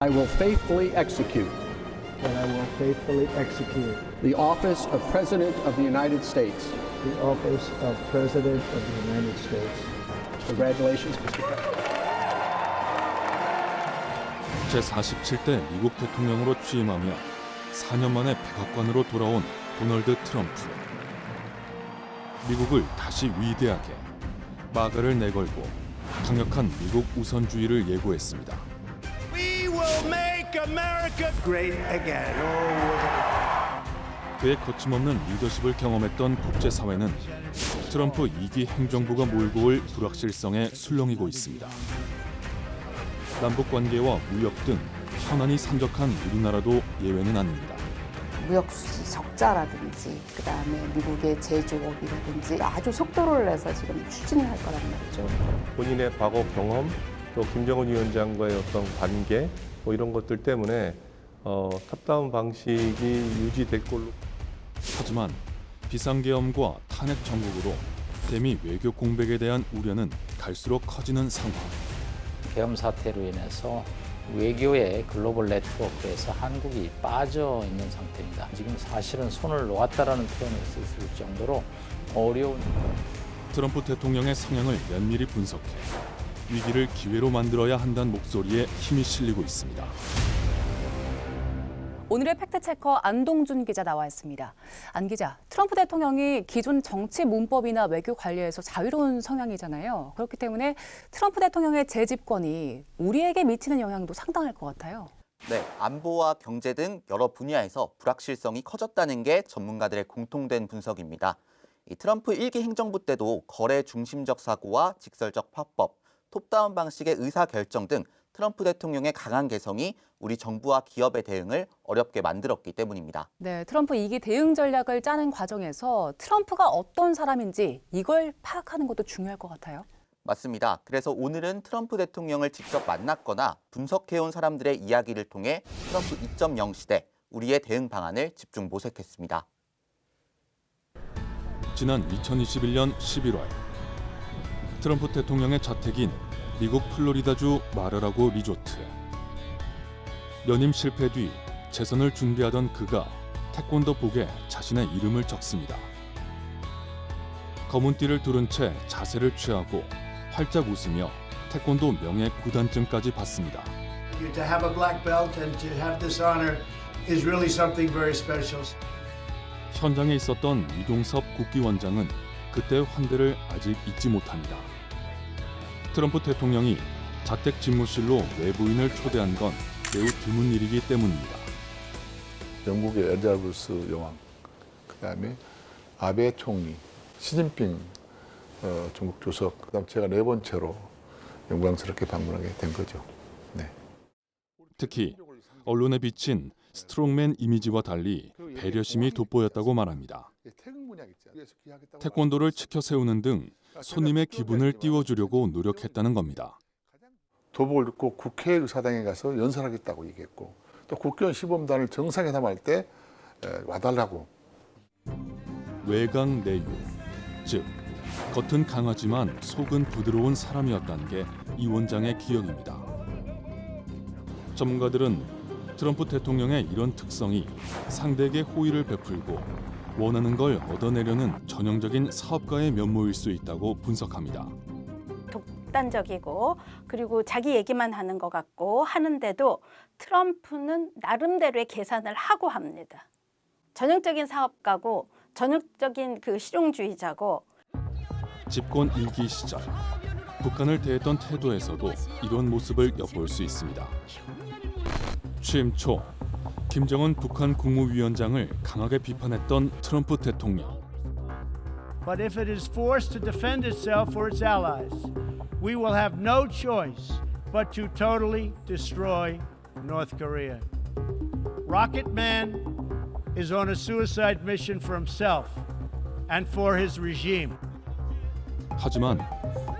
I will faithfully execute that I will faithfully execute the office of President of the United States. the office of President of the United States. Congratulations, Mr. President. 제47대 미국 대통령으로 취임하며 4년 만에 백악관으로 돌아온 도널드 트럼프. 미국을 다시 위대하게 마가를 내걸고 강력한 미국 우선주의를 예고했습니다. America great again. 그의 거침없는 리더십을 경험했던 국제사회는 트럼프 2기 행정부가 몰고 올 불확실성에 술렁이고 있습니다. 남북 관계와 무역 등 현안이 산적한 우리나라도 예외는 아닙니다. 무역 수지 적자라든지 그다음에 미국의 제조업이라든지 아주 속도를 내서 지금 추진을 할 거란 말이죠. 본인의 과거 경험 또 김정은 위원장과의 어떤 관계 뭐 이런 것들 때문에 어, 탑다운 방식이 유지될 걸로 하지만 비상계엄과 탄핵 정국으로 대미 외교 공백에 대한 우려는 갈수록 커지는 상황. 계엄 사태로 인해서 외교의 글로벌 네트워크에서 한국이 빠져 있는 상태입니다. 지금 사실은 손을 놓았다라는 표현을 쓸 수 있을 정도로 어려운 트럼프 대통령의 성향을 면밀히 분석해 위기를 기회로 만들어야 한다는 목소리에 힘이 실리고 있습니다. 오늘의 팩트체커 안동준 기자 나와 있습니다. 안 기자, 트럼프 대통령이 기존 정치 문법이나 외교 관리에서 자유로운 성향이잖아요. 그렇기 때문에 트럼프 대통령의 재집권이 우리에게 미치는 영향도 상당할 것 같아요. 네, 안보와 경제 등 여러 분야에서 불확실성이 커졌다는 게 전문가들의 공통된 분석입니다. 이 트럼프 1기 행정부 때도 거래 중심적 사고와 직설적 화법, 톱다운 방식의 의사 결정 등 트럼프 대통령의 강한 개성이 우리 정부와 기업의 대응을 어렵게 만들었기 때문입니다. 네, 트럼프 2기 대응 전략을 짜는 과정에서 트럼프가 어떤 사람인지 이걸 파악하는 것도 중요할 것 같아요. 맞습니다. 그래서 오늘은 트럼프 대통령을 직접 만났거나 분석해온 사람들의 이야기를 통해 트럼프 2.0 시대 우리의 대응 방안을 집중 모색했습니다. 지난 2021년 11월 트럼프 대통령의 자택인 미국 플로리다주 마르라고 리조트 연임 실패 뒤 재선을 준비하던 그가 태권도복에 자신의 이름을 적습니다. 검은 띠를 두른 채 자세를 취하고 활짝 웃으며 태권도 명예 구단증까지 받습니다. To have a black belt and to have this honor is really something very special. 현장에 있었던 이동섭 국기원장은 그때의 환대를 아직 잊지 못합니다. 트럼프 대통령이 자택 집무실로 외부인을 초대한 건 매우 드문 일이기 때문입니다. 영국의 엘자베스 여왕, 그다음에 아베 총리, 시진핑 어, 중국 주석, 그다음 제가 네 번째로 영광스럽게 방문하게 된 거죠. 네. 특히 언론에 비친 스트롱맨 이미지와 달리 배려심이 돋보였다고 말합니다. 태권도를 치켜 세우는 등 손님의 기분을 띄워주려고 노력했다는 겁니다. 도복을 입고 국회의사당에 가서 연설하겠다고 얘기했고 또 국회의원 시범단을 정상회담할 때 에, 와달라고 외강 내유, 즉 겉은 강하지만 속은 부드러운 사람이었다는 게 이 원장의 기억입니다. 전문가들은 트럼프 대통령의 이런 특성이 상대에게 호의를 베풀고 원하는 걸 얻어내려는 전형적인 사업가의 면모일 수 있다고 분석합니다. 독단적이고 그리고 자기 얘기만 하는 것 같고 하는데도 트럼프는 나름대로의 계산을 하고 합니다. 전형적인 사업가고 전형적인 그 실용주의자고 집권 1기 시절 북한을 대했던 태도에서도 이런 모습을 엿볼 수 있습니다. 취임 초 김정은 북한 국무위원장을 강하게 비판했던 트럼프 대통령. But if it is forced to defend itself or its allies, we will have no choice but to totally destroy North Korea. Rocket Man is on a suicide mission for himself and for his regime. 하지만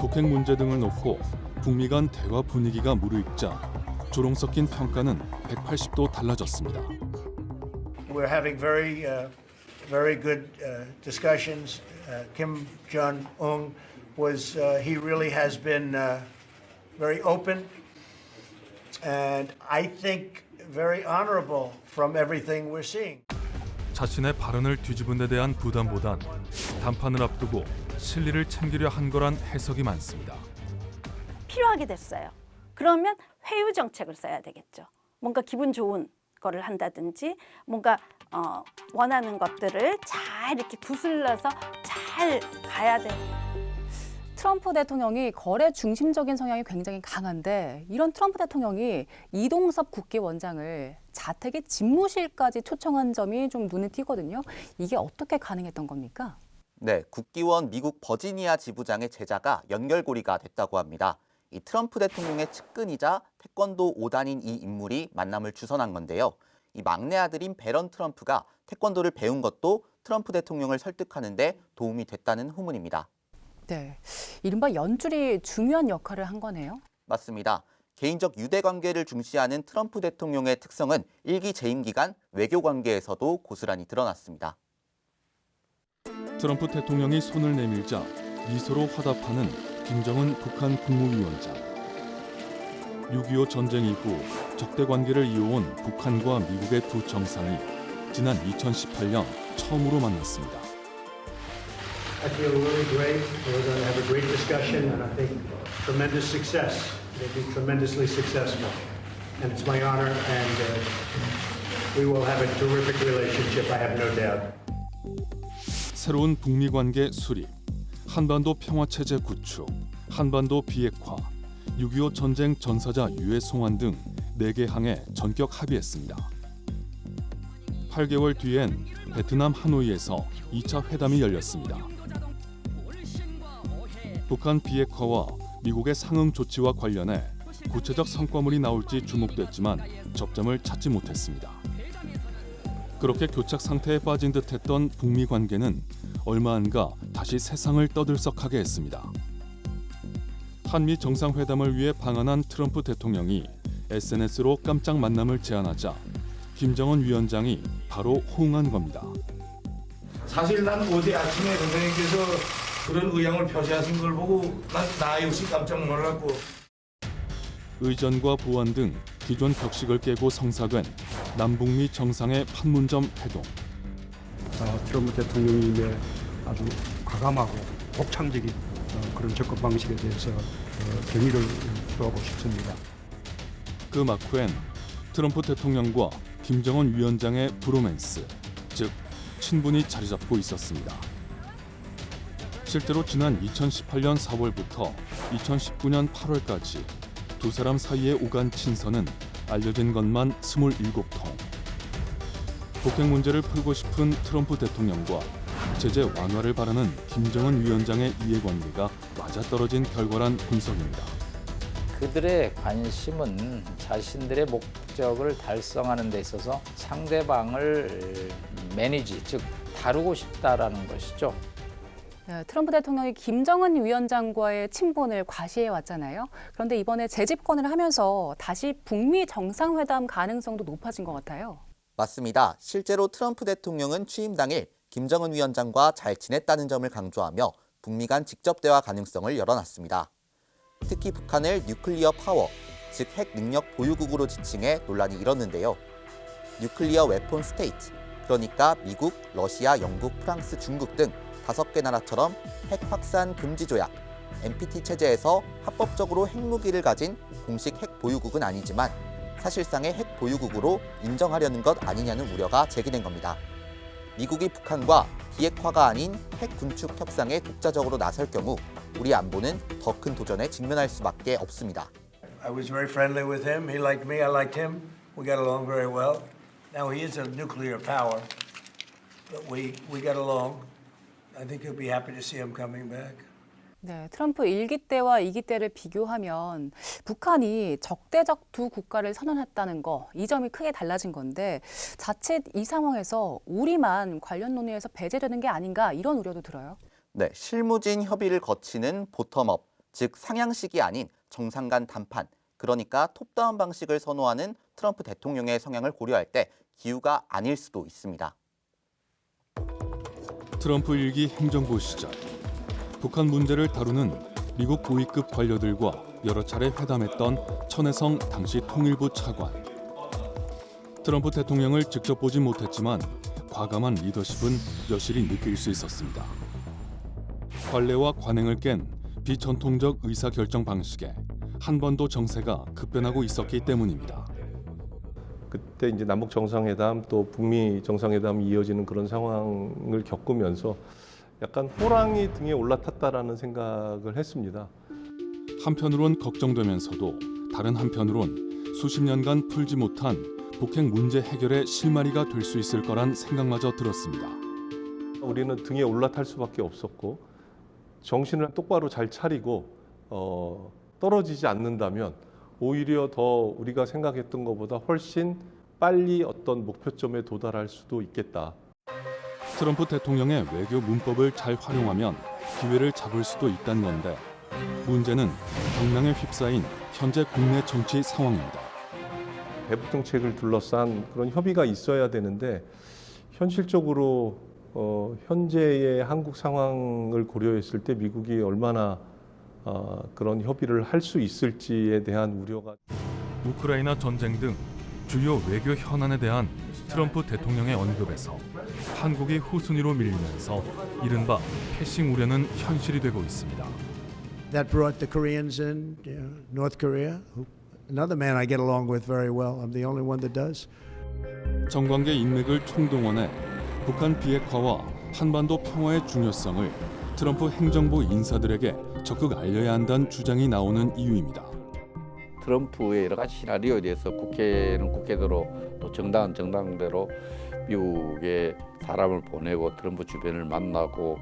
북핵 문제 등을 놓고 북미 간 대화 분위기가 무르익자 조롱 섞인 평가는 180도 달라졌습니다. We're having very, uh, very good uh, discussions. Uh, Kim Jong Un was, uh, he really has been uh, very open and I think very honorable from everything we're seeing. 자신의 발언을 뒤집은 데 대한 부담보단 단판을 앞두고 실리를 챙기려 한 거란 해석이 많습니다. 필요하게 됐어요. 그러면 회유 정책을 써야 되겠죠. 뭔가 기분 좋은 거를 한다든지 뭔가 어, 원하는 것들을 잘 이렇게 구슬러서 잘 가야 돼. 트럼프 대통령이 거래 중심적인 성향이 굉장히 강한데 이런 트럼프 대통령이 이동섭 국기원장을 자택의 집무실까지 초청한 점이 좀 눈에 띄거든요. 이게 어떻게 가능했던 겁니까? 네, 국기원 미국 버지니아 지부장의 제자가 연결고리가 됐다고 합니다. 이 트럼프 대통령의 측근이자 태권도 5단인 이 인물이 만남을 주선한 건데요. 이 막내 아들인 베런 트럼프가 태권도를 배운 것도 트럼프 대통령을 설득하는데 도움이 됐다는 후문입니다. 네, 이른바 연줄이 중요한 역할을 한 거네요. 맞습니다. 개인적 유대 관계를 중시하는 트럼프 대통령의 특성은 일기 재임 기간 외교 관계에서도 고스란히 드러났습니다. 트럼프 대통령이 손을 내밀자 미소로 화답하는 김정은 북한 국무위원장. 6.25 전쟁 이후 적대 관계를 이어온 북한과 미국의 두 정상이 지난 2018년 처음으로 만났습니다. I feel really great. We're going to have a great discussion, and I think tremendous success. They'll be tremendously successful. And it's my honor, and uh, we will have a terrific relationship, I have no doubt. 새로운 북미 관계 수립, 한반도 평화 체제 구축, 한반도 비핵화, 6.25 전쟁 전사자 유해 송환 등 4개 항에 전격 합의했습니다. 8개월 뒤엔 베트남 하노이에서 2차 회담이 열렸습니다. 북한 비핵화와 미국의 상응 조치와 관련해 구체적 성과물이 나올지 주목됐지만 접점을 찾지 못했습니다. 그렇게 교착 상태에 빠진 듯했던 북미 관계는 얼마 안가 다시 세상을 떠들썩하게 했습니다. 한미 정상회담을 위해 방한한 트럼프 대통령이 SNS로 깜짝 만남을 제안하자 김정은 위원장이 바로 호응한 겁니다. 사실 난 어제 아침에 선생님께서 그런 의향을 표시하신 걸 보고 난 나 역시 깜짝 놀랐고 의전과 보안 등 기존 격식을 깨고 성사된 남북미 정상의 판문점 회동. 어, 트럼프 대통령님의 아주 과감하고 독창적인 어, 그런 접근 방식에 대해서 어, 경의를 표하고 싶습니다. 그 막후엔 트럼프 대통령과 김정은 위원장의 브로맨스, 즉 친분이 자리 잡고 있었습니다. 실제로 지난 2018년 4월부터 2019년 8월까지 두 사람 사이의 오간 친선은 알려진 것만 27통. 북핵 문제를 풀고 싶은 트럼프 대통령과 제재 완화를 바라는 김정은 위원장의 이해관계가 맞아떨어진 결과란 분석입니다. 그들의 관심은 자신들의 목적을 달성하는 데 있어서 상대방을 매니지, 즉 다루고 싶다라는 것이죠. 네, 트럼프 대통령이 김정은 위원장과의 친분을 과시해 왔잖아요. 그런데 이번에 재집권을 하면서 다시 북미 정상회담 가능성도 높아진 것 같아요. 맞습니다. 실제로 트럼프 대통령은 취임 당일 김정은 위원장과 잘 지냈다는 점을 강조하며 북미 간 직접 대화 가능성을 열어놨습니다. 특히 북한을 뉴클리어 파워, 즉 핵 능력 보유국으로 지칭해 논란이 일었는데요. 뉴클리어 웨폰 스테이트, 그러니까 미국, 러시아, 영국, 프랑스, 중국 등 다섯 개 나라처럼 핵 확산 금지 조약, NPT 체제에서 합법적으로 핵무기를 가진 공식 핵 보유국은 아니지만 사실상의 핵 보유국으로 인정하려는 것 아니냐는 우려가 제기된 겁니다. 미국이 북한과 비핵화가 아닌 핵 군축 협상에 독자적으로 나설 경우 우리 안보는 더 큰 도전에 직면할 수밖에 없습니다. I was very friendly with him. He liked me. I liked him. We got along very well. Now he is a nuclear power, but we we got along. I think he'll be happy to see him coming back. 네, 트럼프 1기 때와 2기 때를 비교하면 북한이 적대적 두 국가를 선언했다는 거, 이 점이 크게 달라진 건데 자칫 이 상황에서 우리만 관련 논의에서 배제되는 게 아닌가 이런 우려도 들어요. 네, 실무진 협의를 거치는 보텀업, 즉 상향식이 아닌 정상 간談判, 그러니까 톱다운 방식을 선호하는 트럼프 대통령의 성향을 고려할 때 기우가 아닐 수도 있습니다. 트럼프 일기 행정부 시절 북한 문제를 다루는 미국 고위급 관료들과 여러 차례 회담했던 천혜성 당시 통일부 차관. 트럼프 대통령을 직접 보진 못했지만 과감한 리더십은 여실히 느낄 수 있었습니다. 관례와 관행을 깬 비전통적 의사결정 방식에 한반도 정세가 급변하고 있었기 때문입니다. 그때 이제 남북 정상회담 또 북미 정상회담이 이어지는 그런 상황을 겪으면서 약간 호랑이 등에 올라탔다라는 생각을 했습니다. 한편으론 걱정되면서도 다른 한편으론 수십 년간 풀지 못한 북핵 문제 해결의 실마리가 될 수 있을 거란 생각마저 들었습니다. 우리는 등에 올라탈 수밖에 없었고 정신을 똑바로 잘 차리고 어, 떨어지지 않는다면 오히려 더 우리가 생각했던 것보다 훨씬 빨리 어떤 목표점에 도달할 수도 있겠다. 트럼프 대통령의 외교 문법을 잘 활용하면 기회를 잡을 수도 있다는 건데 문제는 경랑에 휩싸인 현재 국내 정치 상황입니다. 대북 정책을 둘러싼 그런 협의가 있어야 되는데 현실적으로 어, 현재의 한국 상황을 고려했을 때 미국이 얼마나 어, 그런 협의를 할 수 있을지에 대한 우려가 우크라이나 전쟁 등 주요 외교 현안에 대한 트럼프 대통령의 언급에서 한국이 후순위로 밀리면서 이른바 패싱 우려는 현실이 되고 있습니다. That brought the Koreans in, you know, North Korea, another man I get along with very well. I'm the only one that does. 정관계 인맥을 총동원해 북한 비핵화와 한반도 평화의 중요성을 트럼프 행정부 인사들에게 적극 알려야 한다는 주장이 나오는 이유입니다. 트럼프의 여러 가지 시나리오에 대해서 국회는 국회대로 또 정당은 정당대로 미국에 사람을 보내고 트럼프 주변을 만나고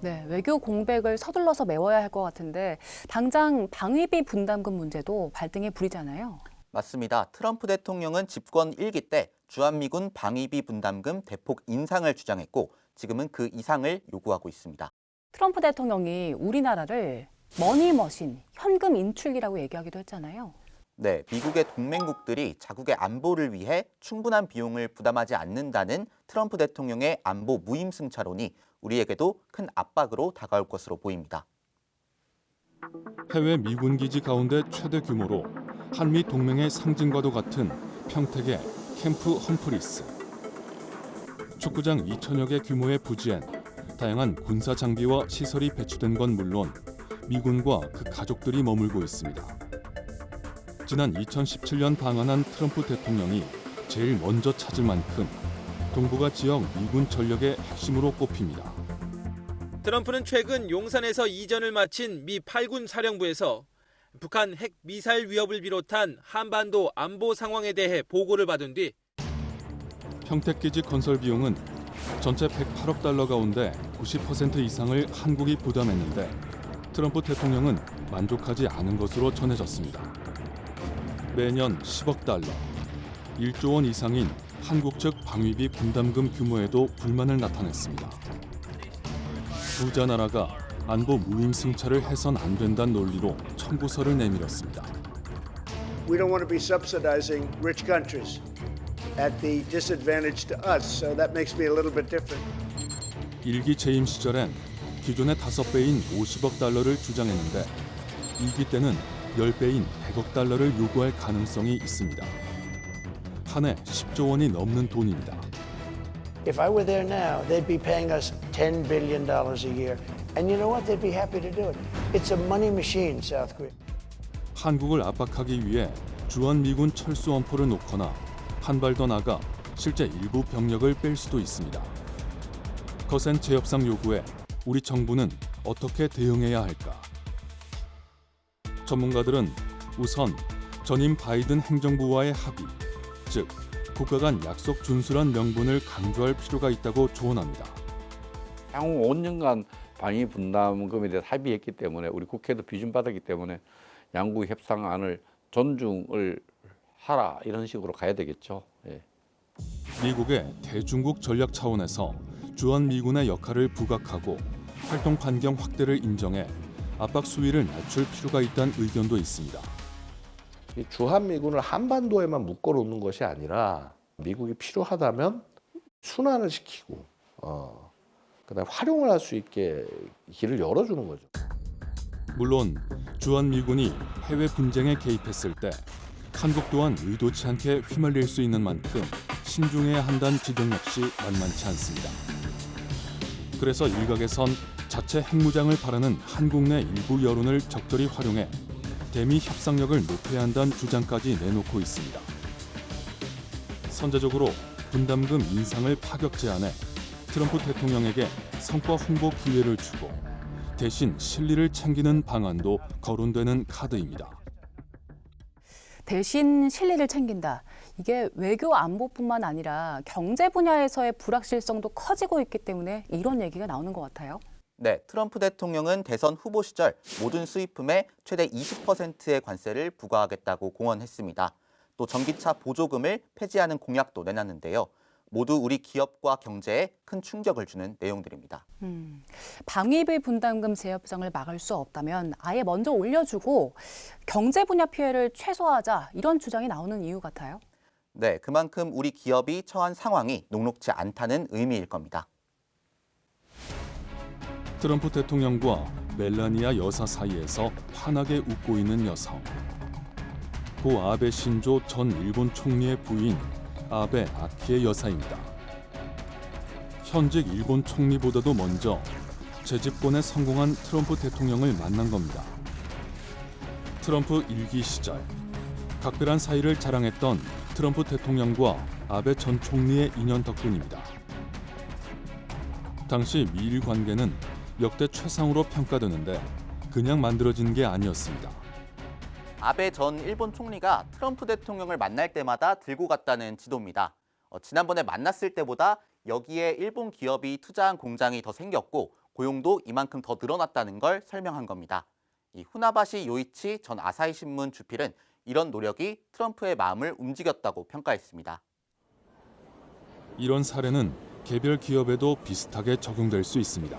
네, 외교 공백을 서둘러서 메워야 할 것 같은데 당장 방위비 분담금 문제도 발등에 불이잖아요. 맞습니다. 트럼프 대통령은 집권 1기 때 주한미군 방위비 분담금 대폭 인상을 주장했고 지금은 그 이상을 요구하고 있습니다. 트럼프 대통령이 우리나라를 머니머신, 현금 인출기라고 얘기하기도 했잖아요. 네, 미국의 동맹국들이 자국의 안보를 위해 충분한 비용을 부담하지 않는다는 트럼프 대통령의 안보 무임승차론이 우리에게도 큰 압박으로 다가올 것으로 보입니다. 해외 미군 기지 가운데 최대 규모로 한미 동맹의 상징과도 같은 평택의 캠프 험프리스. 축구장 2천여 개 규모의 부지엔 다양한 군사 장비와 시설이 배치된 건 물론 미군과 그 가족들이 머물고 있습니다. 지난 2017년 방한한 트럼프 대통령이 제일 먼저 찾을 만큼 동북아 지역 미군 전력의 핵심으로 꼽힙니다. 트럼프는 최근 용산에서 이전을 마친 미 8군 사령부에서 북한 핵 미사일 위협을 비롯한 한반도 안보 상황에 대해 보고를 받은 뒤 평택 기지 건설 비용은 전체 108억 달러 가운데 90% 이상을 한국이 부담했는데 트럼프 대통령은 만족하지 않은 것으로 전해졌습니다. 매년 10억 달러, 1조 원 이상인 한국 측 방위비 분담금 규모에도 불만을 나타냈습니다. 부자 나라가 안보 무임승차를 해선 안 된다는 논리로 청구서를 내밀었습니다. We don't want to be subsidizing rich countries at the disadvantage to us, so that makes me a little bit different. 일기 재임 시절엔 기존의 다섯 배인 50억 달러를 주장했는데 이기 때는 10배인 100억 달러를 요구할 가능성이 있습니다. 한 해 10조 원이 넘는 돈입니다. If I were there now, they'd be paying us $10 billion a year. And you know what? They'd be happy to do it. It's a money machine, South Korea. 한국을 압박하기 위해 주한 미군 철수 엄포를 놓거나 한 발 더 나가 실제 일부 병력을 뺄 수도 있습니다. 거센 재협상 요구에 우리 정부는 어떻게 대응해야 할까? 전문가들은 우선 전임 바이든 행정부와의 합의, 즉 국가 간 약속 준수란 명분을 강조할 필요가 있다고 조언합니다. 향후 5년간 방위 분담금에 대해서 합의했기 때문에 우리 국회도 비준 받았기 때문에 양국 협상안을 존중을 하라 이런 식으로 가야 되겠죠. 예. 미국의 대중국 전략 차원에서 주한 미군의 역할을 부각하고 활동 반경 확대를 인정해 압박 수위를 낮출 필요가 있다는 의견도 있습니다. 이 주한 미군을 한반도에만 묶어 놓는 것이 아니라 미국이 필요하다면 순환을 시키고 어, 그다음 활용을 할 수 있게 길을 열어주는 거죠. 물론 주한 미군이 해외 분쟁에 개입했을 때 한국 또한 의도치 않게 휘말릴 수 있는 만큼 신중해야 한다는 지적 역시 만만치 않습니다. 그래서 일각에선 자체 핵무장을 바라는 한국 내 일부 여론을 적절히 활용해 대미 협상력을 높여야 한다는 주장까지 내놓고 있습니다. 선제적으로 분담금 인상을 파격 제안해 트럼프 대통령에게 성과 홍보 기회를 주고 대신 실리를 챙기는 방안도 거론되는 카드입니다. 대신 실리를 챙긴다. 이게 외교 안보뿐만 아니라 경제 분야에서의 불확실성도 커지고 있기 때문에 이런 얘기가 나오는 것 같아요. 네, 트럼프 대통령은 대선 후보 시절 모든 수입품에 최대 20%의 관세를 부과하겠다고 공언했습니다. 또 전기차 보조금을 폐지하는 공약도 내놨는데요. 모두 우리 기업과 경제에 큰 충격을 주는 내용들입니다. 음, 방위비 분담금 재협상을 막을 수 없다면 아예 먼저 올려주고 경제 분야 피해를 최소화하자 이런 주장이 나오는 이유 같아요. 네, 그만큼 우리 기업이 처한 상황이 녹록지 않다는 의미일 겁니다. 트럼프 대통령과 멜라니아 여사 사이에서 환하게 웃고 있는 여성. 고 아베 신조 전 일본 총리의 부인 아베 아키의 여사입니다. 현직 일본 총리보다도 먼저 재집권에 성공한 트럼프 대통령을 만난 겁니다. 트럼프 일기 시절 각별한 사이를 자랑했던 트럼프 대통령과 아베 전 총리의 인연 덕분입니다. 당시 미일 관계는 역대 최상으로 평가되는데 그냥 만들어진 게 아니었습니다. 아베 전 일본 총리가 트럼프 대통령을 만날 때마다 들고 갔다는 지도입니다. 어, 지난번에 만났을 때보다 여기에 일본 기업이 투자한 공장이 더 생겼고 고용도 이만큼 더 늘어났다는 걸 설명한 겁니다. 이 후나바시 요이치 전 아사히 신문 주필은 이런 노력이 트럼프의 마음을 움직였다고 평가했습니다. 이런 사례는 개별 기업에도 비슷하게 적용될 수 있습니다.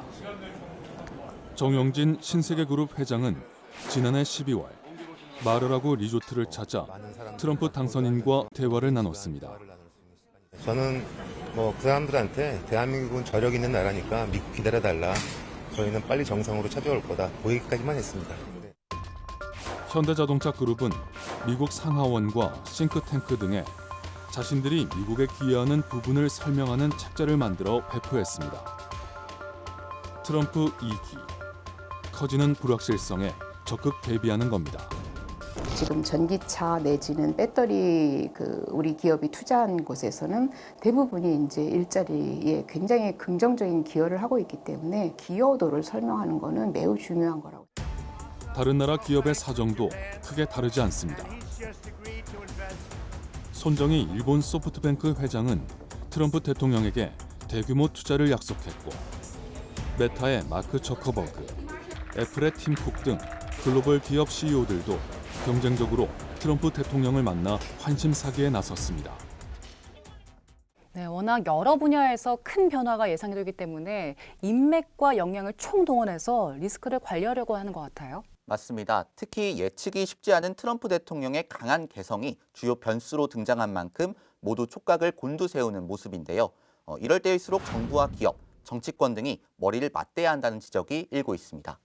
정영진 신세계그룹 회장은 지난해 12월 마르라고 리조트를 찾아 트럼프 당선인과 대화를 나눴습니다. 저는 뭐 그 사람들한테 대한민국은 저력 있는 나라니까 믿고 기다려달라. 저희는 빨리 정상으로 찾아올 거다. 그 얘기까지만 했습니다. 현대자동차 그룹은 미국 상하원과 싱크탱크 등에 자신들이 미국에 기여하는 부분을 설명하는 책자를 만들어 배포했습니다. 트럼프 2기 커지는 불확실성에 적극 대비하는 겁니다. 지금 전기차 내지는 배터리 그 우리 기업이 투자한 곳에서는 대부분이 이제 일자리에 굉장히 긍정적인 기여를 하고 있기 때문에 기여도를 설명하는 거는 매우 중요한 거라고. 다른 나라 기업의 사정도 크게 다르지 않습니다. 손정희 일본 소프트뱅크 회장은 트럼프 대통령에게 대규모 투자를 약속했고 메타의 마크 저커버그, 애플의 팀쿡 등 글로벌 기업 CEO들도 경쟁적으로 트럼프 대통령을 만나 환심 사기에 나섰습니다. 네, 워낙 여러 분야에서 큰 변화가 예상되기 때문에 인맥과 역량을 총동원해서 리스크를 관리하려고 하는 것 같아요. 맞습니다. 특히 예측이 쉽지 않은 트럼프 대통령의 강한 개성이 주요 변수로 등장한 만큼 모두 촉각을 곤두세우는 모습인데요. 어, 이럴 때일수록 정부와 기업, 정치권 등이 머리를 맞대야 한다는 지적이 일고 있습니다.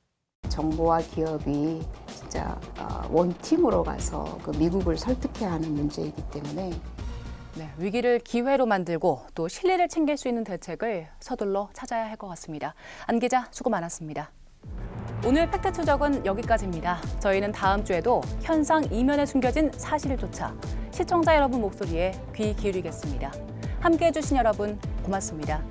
정부와 기업이 진짜 어, 원팀으로 가서 그 미국을 설득해야 하는 문제이기 때문에 네, 위기를 기회로 만들고 또 실리를 챙길 수 있는 대책을 서둘러 찾아야 할 것 같습니다. 안 기자 수고 많았습니다. 오늘 팩트 추적은 여기까지입니다. 저희는 다음 주에도 현상 이면에 숨겨진 쫓아 시청자 여러분 목소리에 귀 기울이겠습니다. 함께 해 주신 여러분 고맙습니다.